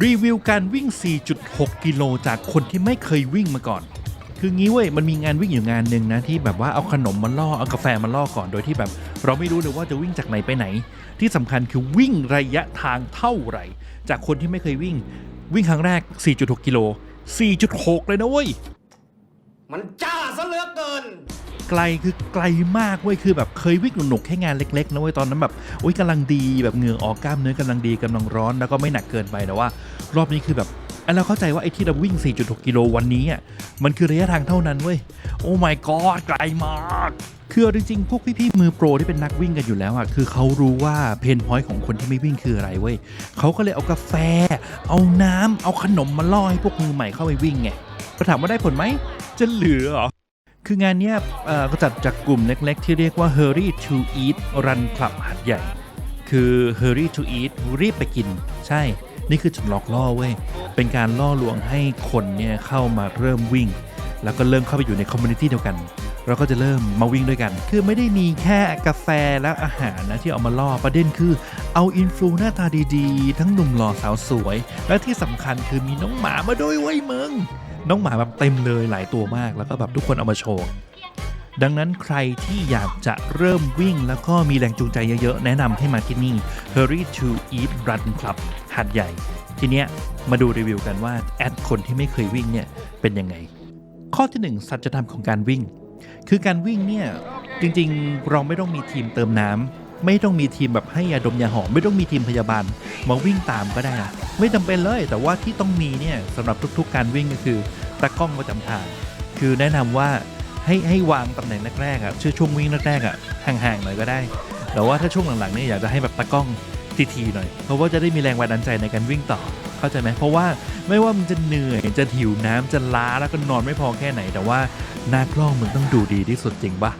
รีวิวการวิ่ง 4.6 กิโลจากคนที่ไม่เคยวิ่งมาก่อน คืองี้เว้ย มันมีงานวิ่งอยู่งานหนึ่งนะ ที่แบบว่าเอาขนมมาล่อ เอากาแฟมาล่อก่อน โดยที่แบบ เราไม่รู้เลยว่าจะวิ่งจากไหนไปไหน ที่สำคัญคือวิ่งระยะทางเท่าไหร่ จากคนที่ไม่เคยวิ่ง วิ่งครั้งแรก 4.6 กิโล 4.6 เลยนะเว้ย มันจ้าซะเหลือเกิน ไกลคือไกลมากเว้ยคือแบบเคยวิ่งหนุกๆแค่งานเล็กๆนะเว้ยตอนนั้นแบบโอ้ยกำลังดีแบบเหงื่อออกกล้ามเนื้อกำลังดีกำลังร้อนแล้วก็ไม่หนักเกินไปแต่ว่า รอบนี้คือแบบอันเราเข้าใจว่าไอ้ที่เราวิ่ง 4.6 กิโลวันนี้อะมันคือระยะทางเท่านั้นเว้ยโอ้ my god ไกลมากคือจริงๆ พวกพี่ๆมือโปรที่เป็นนักวิ่งกันอยู่แล้วอะ คือเขารู้ว่าเพนพอยต์ของคนที่ไม่วิ่งคืออะไรเว้ยเขาก็เลยเอากาแฟ เอาน้ำเอาขนมมาล่อให้พวกมือใหม่เข้าไปวิ่งไงก็ถามว่าได้ผลไหม จะเหลือเหรอ คืองานนี้ก็จัดจากกลุ่มเล็กๆ ที่เรียกว่า Hurry to Eat Run Club หัดใหญ่ คือ Hurry to Eat รีบไปกิน ใช่ นี่คือจุดหลอกล่อเว้ย เป็นการล่อลวงให้คนเนี่ยเข้ามาเริ่มวิ่ง แล้วก็เริ่มเข้าไปอยู่ในคอมมูนิตี้เดียวกัน เราก็จะเริ่มมาวิ่งด้วยกัน คือไม่ได้มีแค่กาแฟและอาหารนะที่เอามาล่อ ประเด็นคือ เอาอินฟลูหน้าตาดีๆ ทั้งหนุ่มหล่อสาวสวย และที่สำคัญคือมีน้องหมามาด้วยเว้ยมึง น้องหมาแบบเต็มเลยหลายตัวมากแล้วก็แบบทุกคนเอามาโชว์ ดังนั้นใครที่อยากจะเริ่มวิ่งแล้วก็มีแรงจูงใจเยอะๆ แนะนำให้มาที่นี่ Hurry to Eat Run Club หัดใหญ่ ทีเนี้ยมาดูรีวิวกันว่าแอดคนที่ไม่เคยวิ่งเนี่ยเป็นยังไง ข้อที่หนึ่งสัจธรรมของการวิ่ง คือการวิ่งเนี่ยจริงๆ เราไม่ต้องมีทีมเติมน้ำ ไม่ต้องมีทีมแบบให้ยาดมยาหอม ไม่ต้องมีทีมพยาบาลมาวิ่งตามก็ได้นะไม่จำเป็นเลย แต่ว่าที่ต้องมีเนี่ยสำหรับทุกๆ การวิ่งก็คือตากล้องประจำทาง คือแนะนำว่าให้ให้วางตำแหน่งแรกๆอะชื่อช่วงวิ่งแรกๆอะห่างๆหน่อยก็ได้ แต่ว่าถ้าช่วงหลังๆเนี่ยอยากจะให้แบบตากล้องทีๆหน่อย เพราะว่าจะได้มีแรงบันดาลใจในการวิ่งต่อเข้าใจไหมเพราะว่าไม่ว่ามึงจะเหนื่อยจะหิวน้ำจะล้าแล้วก็นอนไม่พอแค่ไหน แต่ว่าหน้ากล้องมึงต้องดูดีที่สุดจริงปะ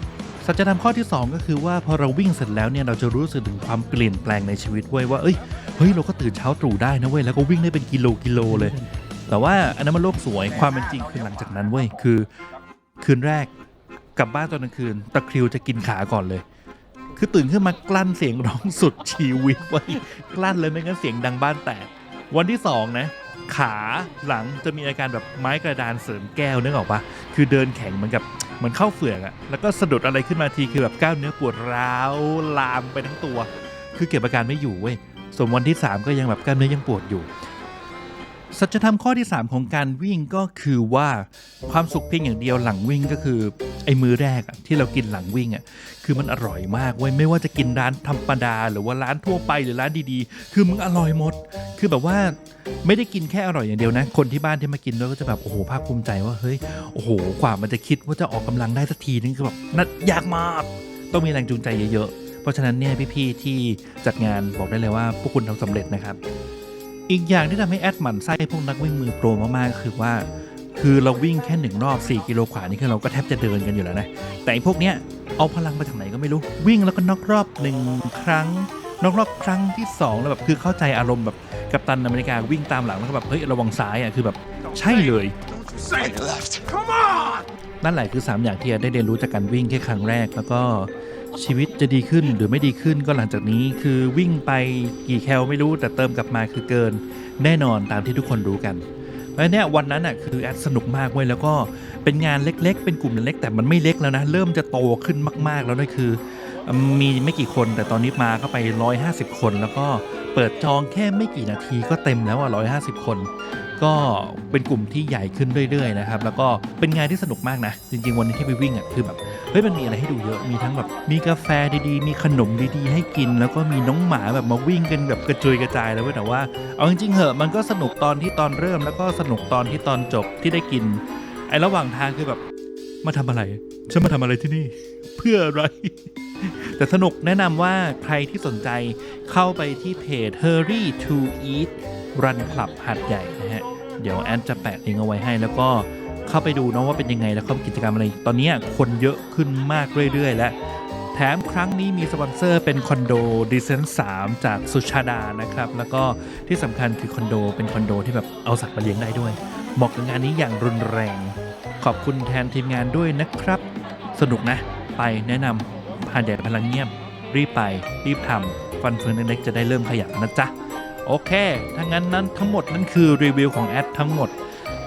สัจธรรมข้อที่ 2 ก็คือว่าพอเราวิ่งเสร็จแล้วเนี่ยเราจะรู้สึกถึงความเปลี่ยนแปลงในชีวิตเว้ยว่าเอ้ยเฮ้ยเราก็ตื่นเช้าตรู่ได้นะเว้ยแล้วก็วิ่งได้เป็นกิโลกิโลเลย แต่ว่าอันนั้นมันโลกสวยความเป็นจริงคือหลังจากนั้นเว้ยคือ คืนแรกกลับบ้านตอนกลางคืนตะคริวจะกินขาก่อนเลย คือตื่นขึ้นมากลั้นเสียงร้องสุดชีวิตไว้กลั้นเลยไม่งั้นเสียงดังบ้านแตกวันที่สองนะขาหลังจะมีอาการแบบไม้กระดานเสริมแก้วนึกออกปะคือเดินแข็งเหมือนกับ เหมือนเข้าเฟือกอะแล้วก็สะดุดอะไรขึ้นมาทีคือแบบกล้ามเนื้อปวดร้าวลามไปทั้งตัว คือเก็บอาการไม่อยู่เว้ยส่วนวันที่ 3 ก็ยังแบบกล้ามเนื้อยังปวดอยู่ สัจธรรมข้อที่ 3 ของการวิ่งก็คือว่าความสุขเพียงอย่างเดียวหลังวิ่งก็คือ ไอ้มือแรกที่เรากินหลังวิ่งอะคือมันอร่อยมากเว้ยไม่ว่าจะกินร้านธรรมดา หรือว่าร้านทั่วไปหรือร้านดีๆ คือมึงอร่อยหมด คือแบบว่าไม่ได้กินแค่อร่อยอย่างเดียวนะ คนที่บ้านที่มากินด้วยก็จะแบบโอ้โหภาคภูมิใจว่าเฮ้ยโอ้โหกว่ามันจะคิดว่าจะออกกำลังได้สักทีนึงคือแบบน่ายากมากต้องมีแรงจูงใจเยอะๆเพราะฉะนั้นเนี่ยพี่ๆที่จัดงานบอกได้เลยว่าพวกคุณทำสำเร็จนะครับ อีกอย่างที่ทำให้แอดหมั่นไส้พวกนักวิ่งมือโปรมากๆก็คือว่า คือเราวิ่งแค่หนึ่งรอบ 4 กิโลขวานี่คือเราก็แทบจะเดินกันอยู่แล้วนะ แต่ไอ้พวกเนี้ยเอาพลังมาจากไหนก็ไม่รู้วิ่งแล้วก็น็อกรอบหนึ่งครั้งน็อกรอบครั้งที่2แล้วแบบคือเข้าใจอารมณ์แบบกัปตันอเมริกาวิ่งตามหลังแล้วก็แบบเฮ้ยระวังซ้ายอะคือแบบใช่เลย Say left. Come on! นั่นแหละคือ 3 อย่างที่แอดได้เรียนรู้จากการวิ่งแค่ครั้งแรกแล้วก็ ชีวิตจะดีขึ้นหรือไม่ดีขึ้นก็หลังจากนี้คือวิ่งไปกี่แคลไม่รู้แต่เติมกลับมาคือเกิน แน่นอนตามที่ทุกคนรู้กันแล้วเนี่ยวันนั้นอะคือแอดสนุกมากเว้ยแล้วก็เป็นงานเล็กๆ เป็นกลุ่มเล็กๆแต่มันไม่เล็กแล้วนะเริ่มจะโตขึ้นมาก ๆ แล้วด้วยคือ มีไม่กี่คนแต่ตอนนี้มาเข้าไป 150 คน แล้วก็เปิดจองแค่ไม่กี่นาทีก็เต็มแล้วอะ150 คน ก็เป็นกลุ่มที่ใหญ่ขึ้นเรื่อยๆนะครับแล้วก็เป็นงานที่สนุกมากนะ จริง ๆ วันนี้ที่ไปวิ่งอะคือแบบเฮ้ยมันมีอะไรให้ดูเยอะมีทั้งแบบมีกาแฟดีๆ มีขนมดีๆ ให้กิน แล้วก็มีน้องหมาแบบมาวิ่งกันแบบกระจุยกระจายเลยเว้ยแต่ว่าเอาจริงๆเหอะมันก็สนุกตอนที่ตอนเริ่ม แล้วก็สนุกตอนที่ตอนจบที่ได้กินไอ้ระหว่างทางคือแบบมาทำอะไรฉันมาทำอะไรที่นี่ เพื่ออะไร แต่สนุกแนะนำว่าใครที่สนใจเข้าไปที่เพจ Hurry to Eat Run Club หัดใหญ่นะฮะ เดี๋ยวแอดจะแปะลิงก์เอาไว้ให้แล้วก็เข้าไปดูนะว่าเป็นยังไงแล้วก็กิจกรรมอะไร ตอนนี้คนเยอะขึ้นมากเรื่อย ๆ และแถมครั้งนี้มีสปอนเซอร์เป็นคอนโดดิเซน3จากสุชาดานะครับ แล้วก็ที่สำคัญคือคอนโดเป็นคอนโดที่แบบเอาสัตว์มาเลี้ยงได้ด้วยเหมาะกับงานนี้อย่างรุนแรง ขอบคุณแทนทีมงานด้วยนะครับ สนุกนะ ไปแนะนำ หาดใหญ่พลังเงียบ รีบไป รีบทำฟันเฟืองเล็กๆจะได้เริ่มขยับนะจ๊ะ โอเค ถ้างั้นนั้นทั้งหมดนั่นคือรีวิวของแอดทั้งหมด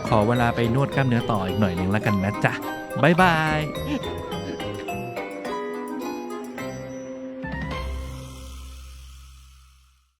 ขอเวลาไปนวดกล้ามเนื้อต่ออีกหน่อยหนึ่งแล้วกันนะจ๊ะ บ๊ายบาย